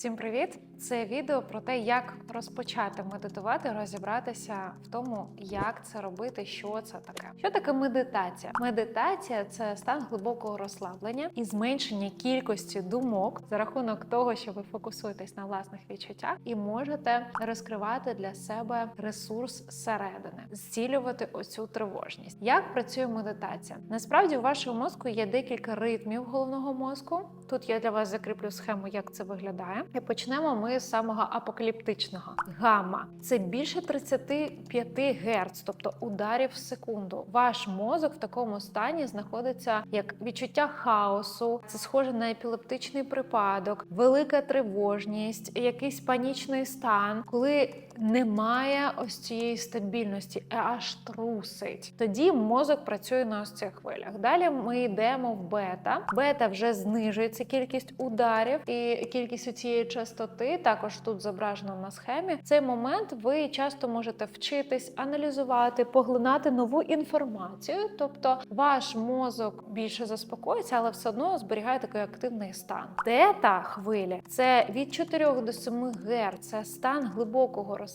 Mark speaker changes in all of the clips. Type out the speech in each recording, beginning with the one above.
Speaker 1: Всім привіт! Це відео про те, як розпочати медитувати, розібратися в тому, як це робити, що це таке. Що таке медитація? Медитація це стан глибокого розслаблення і зменшення кількості думок за рахунок того, що ви фокусуєтесь на власних відчуттях і можете розкривати для себе ресурс зсередини, зцілювати оцю тривожність. Як працює медитація? Насправді у вашому мозку є декілька ритмів головного мозку. Тут я для вас закріплю схему, як це виглядає. І почнемо ми з самого апокаліптичного. Гамма це більше 35 Гц, тобто ударів в секунду. Ваш мозок в такому стані знаходиться як відчуття хаосу, це схоже на епілептичний припадок, велика тривожність, якийсь панічний стан, коли немає ось цієї стабільності, аж трусить. Тоді мозок працює на ось цих хвилях. Далі ми йдемо в бета. Бета вже знижується кількість ударів і кількість цієї частоти. Також тут зображено на схемі. Цей момент ви часто можете вчитись аналізувати, поглинати нову інформацію. Тобто ваш мозок більше заспокоїться, але все одно зберігає такий активний стан. Тета хвилі це від 4 до 7 Гц. Це стан глибокого розслаблення,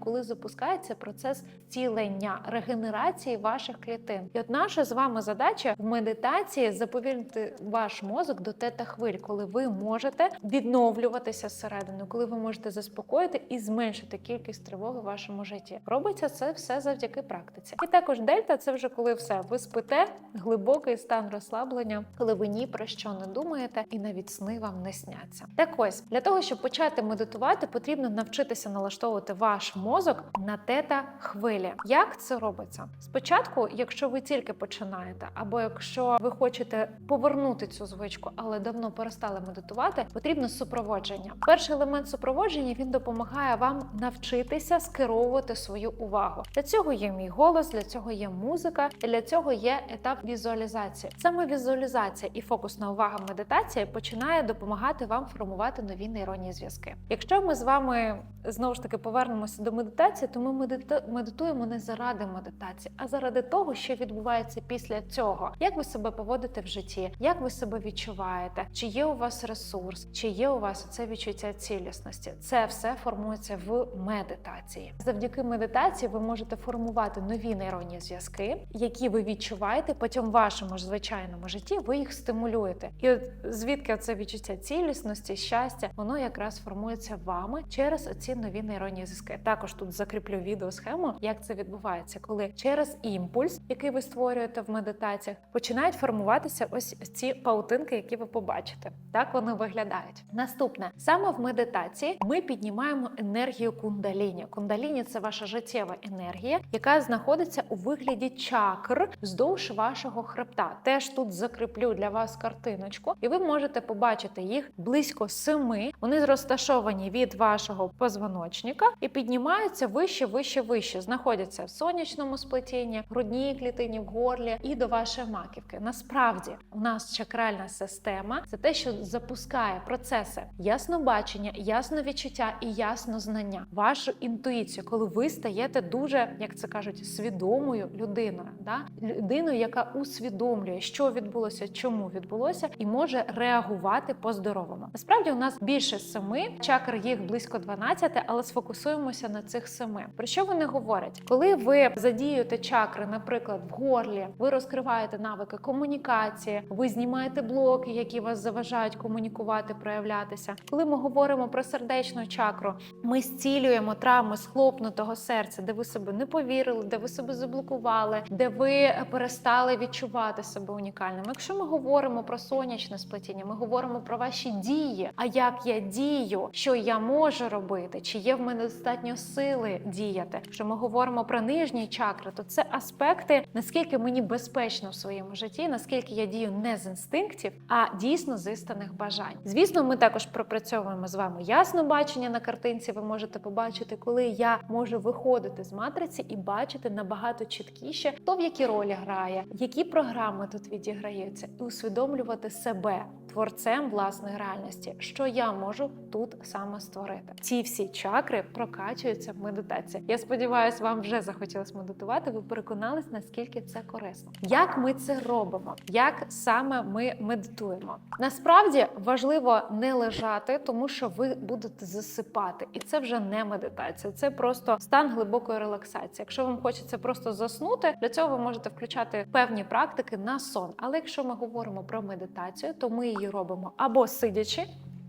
Speaker 1: коли запускається процес зцілення, регенерації ваших клітин. І от наша з вами задача в медитації заповільнити ваш мозок до тета хвиль, коли ви можете відновлюватися зсередини, коли ви можете заспокоїти і зменшити кількість тривоги в вашому житті. Робиться це все завдяки практиці. І також дельта це вже коли все ви спите, глибокий стан розслаблення, коли ви ні про що не думаєте, і навіть сни вам не сняться. Так ось для того, щоб почати медитувати, потрібно навчитися налаштовувати ваш мозок на тета хвилі. Як це робиться? Спочатку, якщо ви тільки починаєте, або якщо ви хочете повернути цю звичку, але давно перестали медитувати, потрібно супроводження. Перший елемент супроводження він допомагає вам навчитися скеровувати свою увагу. Для цього є мій голос, для цього є музика, для цього є етап візуалізації. Саме візуалізація і фокусна увага медитації починає допомагати вам формувати нові нейронні зв'язки. Якщо ми з вами знову ж таки повернемося до медитації, то ми медитуємо не заради медитації, а заради того, що відбувається після цього. Як ви себе поводите в житті, як ви себе відчуваєте, чи є у вас ресурс, чи є у вас це відчуття цілісності. Це все формується в медитації. Завдяки медитації ви можете формувати нові нейронні зв'язки, які ви відчуваєте потім в вашому ж звичайному житті. Ви їх стимулюєте. І от звідки це відчуття цілісності, щастя, воно якраз формується вами через ці нові нейронні зв'язки. Також тут закріплю відеосхему, як це відбувається, коли через імпульс, який ви створюєте в медитаціях, починають формуватися ось ці паутинки, які ви побачите. Так вони виглядають. Наступне саме в медитації ми піднімаємо енергію кундаліні. Кундаліні це ваша життєва енергія, яка знаходиться у вигляді чакр вздовж вашого хребта. Теж тут закріплю для вас картиночку, і ви можете побачити їх близько семи. Вони розташовані від вашого позвоночника і піднімаються вище, вище, вище. Знаходяться в сонячному сплетінні, грудній клітині, в горлі і до вашої маківки. Насправді у нас чакральна система це те, що запускає процеси яснобачення, ясновідчуття і яснознання, вашу інтуїцію, коли ви стаєте дуже, як це кажуть, свідомою людиною, да? людиною, яка усвідомлює, що відбулося, чому відбулося, і може реагувати по-здоровому. Насправді у нас більше семи чакр, їх близько 12, але сфокусуємося на цих семи. Про що вони говорять? Коли ви задіюєте чакри, наприклад, в горлі, ви розкриваєте навики комунікації, ви знімаєте блоки, які вас заважають комунікувати, проявлятися. Коли ми говоримо про сердечну чакру, ми зцілюємо травми схлопнутого серця, де ви себе не повірили, де ви себе заблокували, де ви перестали відчувати себе унікальним. Якщо ми говоримо про сонячне сплетіння, ми говоримо про ваші дії. А як я дію, що я можу робити, чи є в мене достатньо сили діяти? Якщо ми говоримо про нижні чакри, то це аспекти, наскільки мені безпечно в своєму житті, наскільки я дію не з інстинктів, а дійсно з істинних бажань. Звісно, ми також пропрацьовуємо з вами ясно бачення на картинці. Ви можете побачити, коли я можу виходити з матриці і бачити набагато чіткіше, хто в які ролі грає, які програми тут відіграються, і усвідомлювати себе творцем власної реальності, що я можу тут саме створити. Ці всі чакри прокачуються в медитації. Я сподіваюся, вам вже захотілося медитувати. Ви переконались, наскільки це корисно. Як ми це робимо? Як саме ми медитуємо? Насправді важливо не лежати, тому що ви будете засипати, і це вже не медитація, це просто стан глибокої релаксації. Якщо вам хочеться просто заснути, для цього ви можете включати певні практики на сон. Але якщо ми говоримо про медитацію, то ми її робимо або сидячи.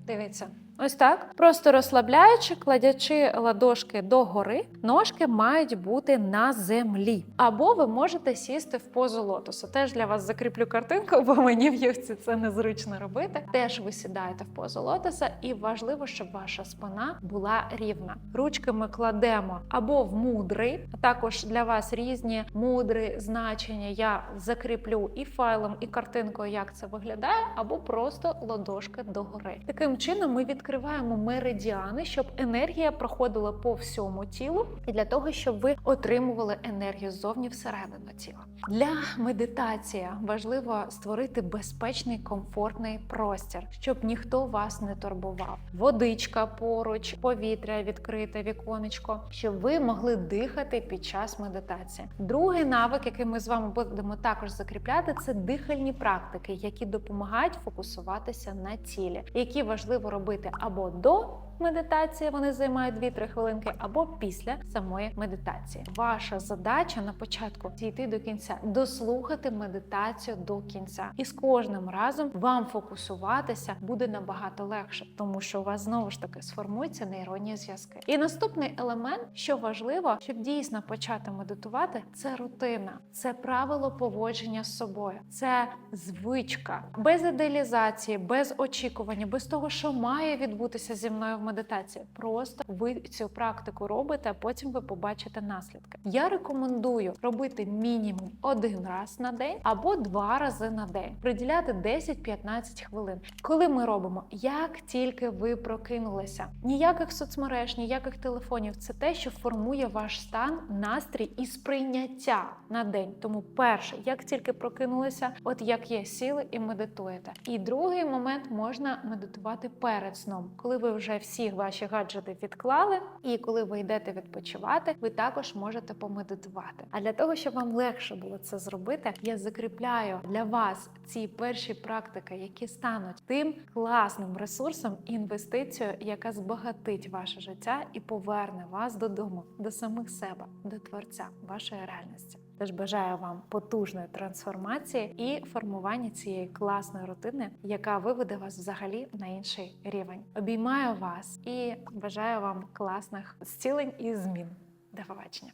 Speaker 1: Дивіться, ось так. Просто розслабляючи, кладячи ладошки догори, ножки мають бути на землі. Або ви можете сісти в позу лотосу. Теж для вас закріплю картинку, бо мені в ювці це незручно робити. Теж ви сідаєте в позу лотоса, і важливо, щоб ваша спина була рівна. Ручки ми кладемо або в мудрий, а також для вас різні мудри значення. Я закріплю і файлом, і картинкою, як це виглядає, або просто ладошки догори. Таким чином ми відкриваємо меридіани, щоб енергія проходила по всьому тілу, і для того, щоб ви отримували енергію ззовні всередину тіла. Для медитації важливо створити безпечний комфортний простір, щоб ніхто вас не турбував. Водичка поруч, повітря відкрите, віконечко, щоб ви могли дихати під час медитації. Другий навик, який ми з вами будемо також закріпляти, це дихальні практики, які допомагають фокусуватися на тілі, які важливо робити або до медитації, вони займають 2-3 хвилинки, або після самої медитації. Ваша задача на початку дійти до кінця, дослухати медитацію до кінця, і з кожним разом вам фокусуватися буде набагато легше, тому що у вас знову ж таки сформуються нейронні зв'язки. І наступний елемент, що важливо, щоб дійсно почати медитувати, це рутина, це правило поводження з собою, це звичка без ідеалізації, без очікування, без того, що має відбутися зі мною в медитації. Просто ви цю практику робите, а потім ви побачите наслідки. Я рекомендую робити мінімум один раз на день або два рази на день, приділяти 10-15 хвилин. Коли ми робимо, як тільки ви прокинулися, ніяких соцмереж, ніяких телефонів, це те, що формує ваш стан, настрій і сприйняття на день. Тому перше, як тільки прокинулися, от як є сили, і медитуєте. І другий момент можна медитувати перед сном, коли ви вже всі ваші гаджети відклали, і коли ви йдете відпочивати, ви також можете помедитувати. А для того, щоб вам легше було це зробити, я закріпляю для вас ці перші практики, які стануть тим класним ресурсом, інвестицією, яка збагатить ваше життя і поверне вас додому, до самих себе, до творця вашої реальності. Тож бажаю вам потужної трансформації і формування цієї класної рутини, яка виведе вас взагалі на інший рівень. Обіймаю вас і бажаю вам класних зцілень і змін. До побачення!